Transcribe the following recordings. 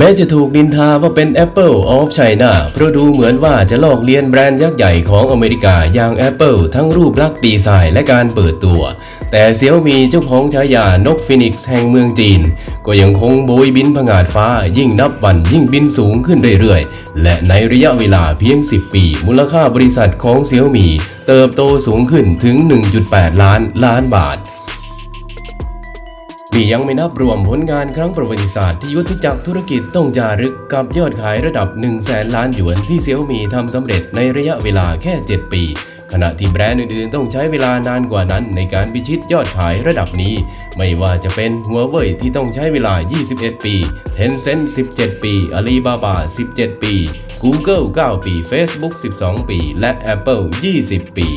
แม้จะถูกดินทาว่าเป็น Apple of China เพราะดูเหมือนว่าจะลอกเลียนแบรนด์ยักษ์ใหญ่ของอเมริกาอย่าง Apple ทั้งรูปลักษณ์ดีไซน์และการเปิดตัว แต่เซี่ยวมีเจ้าของฉายานกฟินิกซ์แห่งเมืองจีน ก็ยังคงโบยบินผงาดฟ้ายิ่งนับวันยิ่งบินสูงขึ้นเรื่อยๆ และในระยะเวลาเพียง 10 ปี มูลค่าบริษัทของเซี่ยวมีเติบโตสูงขึ้นถึง 1.8 ล้านล้านบาท นี่ยังไม่นับรวมผลงานครั้งประวัติศาสตร์ที่ยุทธจักรธุรกิจต้องจารึกกับยอดขายระดับ 1 0 0 0 0แสนล้านหยวนที่เซี่ยวมีทำสำเร็จในระยะเวลาแค่ 7 ปี ขณะที่แบรนด์อื่นๆ ต้องใช้เวลานานกว่านั้นในการพิชิตยอดขายระดับนี้ ไม่ว่าจะเป็นหัวเว่ยที่ต้องใช้เวลา 21 ปี Tencent 17 ปี Alibaba 17 ปี Google 9 ปี Facebook 12 ปี และ Apple 20 ปี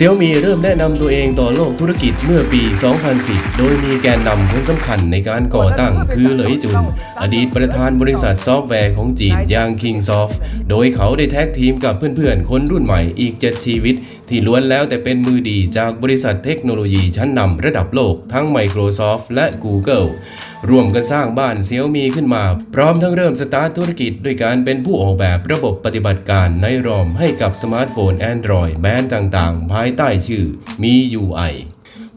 เซี่ยวมีเริ่มแนะนำตัวเองต่อโลกธุรกิจเมื่อปี 2010 โดยมีแกนนำคนสำคัญในการก่อตั้งคือเหลยจุน อดีตประธานบริษัทซอฟต์แวร์ของจีนอย่าง Kingsoft โดยเขาได้แท็กทีมกับเพื่อนๆ คนรุ่นใหม่อีก 7 ชีวิต ที่ล้วนแล้วแต่เป็นมือดีจากบริษัทเทคโนโลยีชั้นนำระดับโลกทั้ง Microsoft และ Google ร่วมกันสร้างบ้านเซี่ยวมีขึ้นมา พร้อมทั้งเริ่มสตาร์ทธุรกิจด้วยการเป็นผู้ออกแบบระบบปฏิบัติการในรอมให้กับสมาร์ทโฟน Android แบรนด์ต่างๆ ภายใต้ชื่อมี UI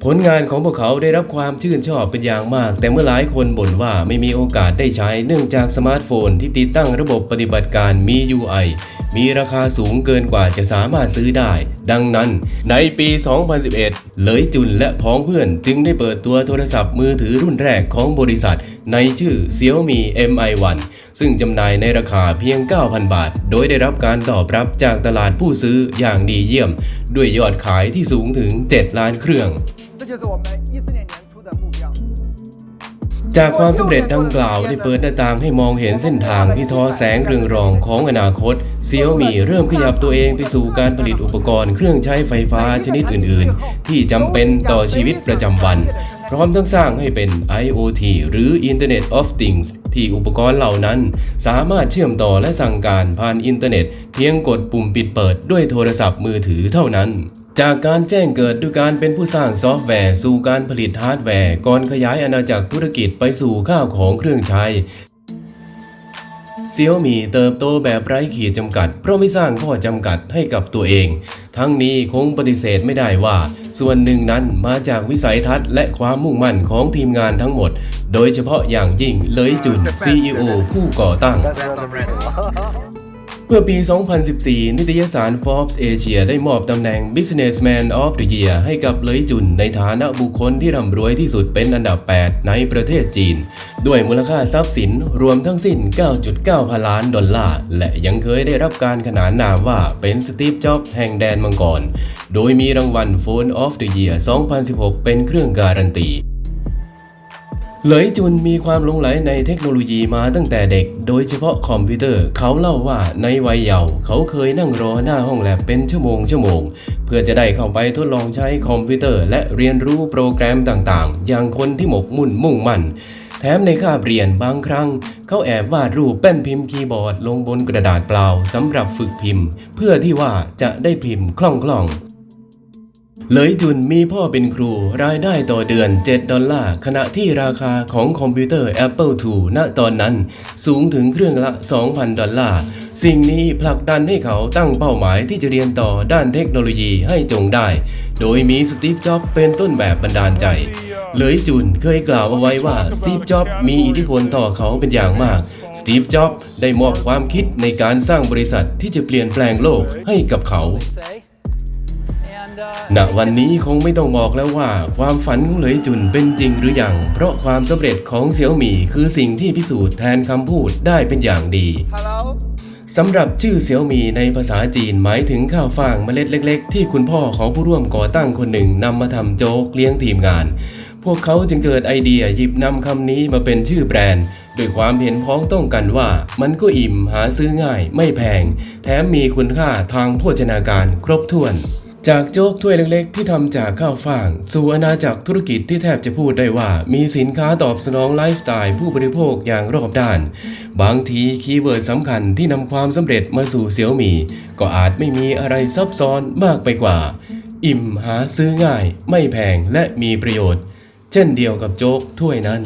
ผลงานของพวกเขาได้รับความชื่นชอบเป็นอย่างมาก แต่เมื่อหลายคนบ่นว่าไม่มีโอกาสได้ใช้ เนื่องจากสมาร์ทโฟนที่ติดตั้งระบบปฏิบัติการมี UI มีราคาสูงเกินกว่าจะสามารถซื้อได้ ดังนั้นในปี 2011 เหลยจุนและพ้องเพื่อนจึงได้เปิดตัวโทรศัพท์มือถือรุ่นแรกของบริษัท ในชื่อ Xiaomi Mi 1 ซึ่งจำหน่ายในราคาเพียง 9,000 บาท โดยได้รับการตอบรับจากตลาดผู้ซื้ออย่างดีเยี่ยม ด้วยยอดขายที่สูงถึง 7 ล้านเครื่อง 这就是我们一四年年初的目标。 จากความสำเร็จดังกล่าวได้เปิดหน้าต่างให้มองเห็นเส้นทางที่ทอแสงเรืองรองของอนาคต Xiaomi เริ่มขยับตัวเองไปสู่การผลิตอุปกรณ์เครื่องใช้ไฟฟ้าชนิดอื่น ๆ ที่จำเป็นต่อชีวิตประจำวัน พร้อมทั้งสร้างให้เป็น IoT หรือ Internet of Things ที่อุปกรณ์เหล่านั้น สามารถเชื่อมต่อและสั่งการผ่านอินเทอร์เน็ต เพียงกดปุ่มปิดเปิดด้วยโทรศัพท์มือถือเท่านั้น จากการแจ้งเกิดด้วยการเป็นผู้สร้างซอฟต์แวร์ สู่การผลิตฮาร์ดแวร์ ก่อนขยายอาณาจักรธุรกิจไปสู่ข้าวของเครื่องใช้เซี่ยวมีเติบโตแบบไร้ขีดจำกัด เพราะไม่สร้างข้อจำกัดให้กับตัวเอง ทั้งนี้คงปฏิเสธไม่ได้ว่า ส่วนหนึ่งนั้นมาจากวิสัยทัศน์และความมุ่งมั่นของทีมงานทั้งหมด โดยเฉพาะอย่างยิ่งเลยจุน CEO ผู้ก่อตั้ง มื่อปี 2014 นิตยสาร Forbes Asia ได้มอบตำแหน่ง Businessman of the Year ให้กับเลยจุนในฐานะบุคคลที่ร่ำรวยที่สุดเป็นอันดับ 8 ในประเทศจีน ด้วยมูลค่าทรัพย์สินรวมทั้งสิ้น 9.9 พันล้านดอลลาร์ และยังเคยได้รับการขนานนามว่าเป็นสตีฟจ็อบแห่งแดนมังกร โดยมีรางวัล Phone of the Year 2016 เป็นเครื่องการันตี เหลยจุนมีความหลงไหลในเทคโนโลยีมาตั้งแต่เด็ก โดยเฉพาะคอมพิวเตอร์ เขาเล่าว่าในวัยเยาว์เขาเคยนั่งรอหน้าห้องแลบเป็นชั่วโมงชั่วโมง เพื่อจะได้เข้าไปทดลองใช้คอมพิวเตอร์ และเรียนรู้โปรแกรมต่างๆ อย่างคนที่หมกมุ่นมุ่งมั่น แถมในคาบเรียนบางครั้ง เขาแอบวาดรูปแป้นพิมพ์คีย์บอร์ดลงบนกระดาษเปล่าสำหรับฝึกพิมพ์ เพื่อที่ว่าจะได้พิมพ์คล่องๆ เลยจุนมีพ่อเป็นครูรายได้ต่อเดือน 7 ดอลลาร์ ขณะที่ราคาของคอมพิวเตอร์ Apple II ณตอนนั้น สูงถึงเครื่องละ 2,000 ดอลลาร์ สิ่งนี้ผลักดันให้เขาตั้งเป้าหมายที่จะเรียนต่อด้านเทคโนโลยีให้จงได้ โดยมีสตีฟ จ็อบเป็นต้นแบบบันดาลใจ เลยจุนเคยกล่าวเอาไว้ว่าสตีฟ จ็อบมีอิทธิพลต่อเขาเป็นอย่างมากสตีฟ จ็อบได้มอบความคิดในการสร้างบริษัทที่จะเปลี่ยนแปลงโลกให้กับเขา ณวันนี้คงไม่ต้องบอกแล้วว่า ความฝันของเหลยจุนเป็นจริงหรือยัง เพราะความสำเร็จของเสี่ยวหมี่คือสิ่งที่พิสูจน์แทนคำพูดได้เป็นอย่างดี Hello，สำหรับชื่อเสี่ยวหมี่ในภาษาจีนหมายถึงข้าวฟ่างเมล็ดเล็ก ๆ ที่คุณพ่อของผู้ร่วมก่อตั้งคนหนึ่งนำมาทำโจ๊กเลี้ยงทีมงาน พวกเขาจึงเกิดไอเดียหยิบนำคำนี้มาเป็นชื่อแบรนด์ด้วยความเห็นพ้องต้องกันว่า มันก็อิ่มหาซื้อง่าย ไม่แพง แถมมีคุณค่าทางโภชนาการครบถ้วน จากโจ๊กถ้วยเล็กๆ ที่ทำจากข้าวฟ่าง สู่อาณาจักรธุรกิจที่แทบจะพูดได้ว่า มีสินค้าตอบสนองไลฟ์สไตล์ผู้บริโภคอย่างรอบด้าน บางทีคีย์เวิร์ดสำคัญที่นำความสำเร็จมาสู่เสี่ยวมี่ก็อาจไม่มีอะไรซับซ้อนมากไปกว่า อิ่มหาซื้อง่าย ไม่แพงและมีประโยชน์ เช่นเดียวกับโจ๊กถ้วยนั้น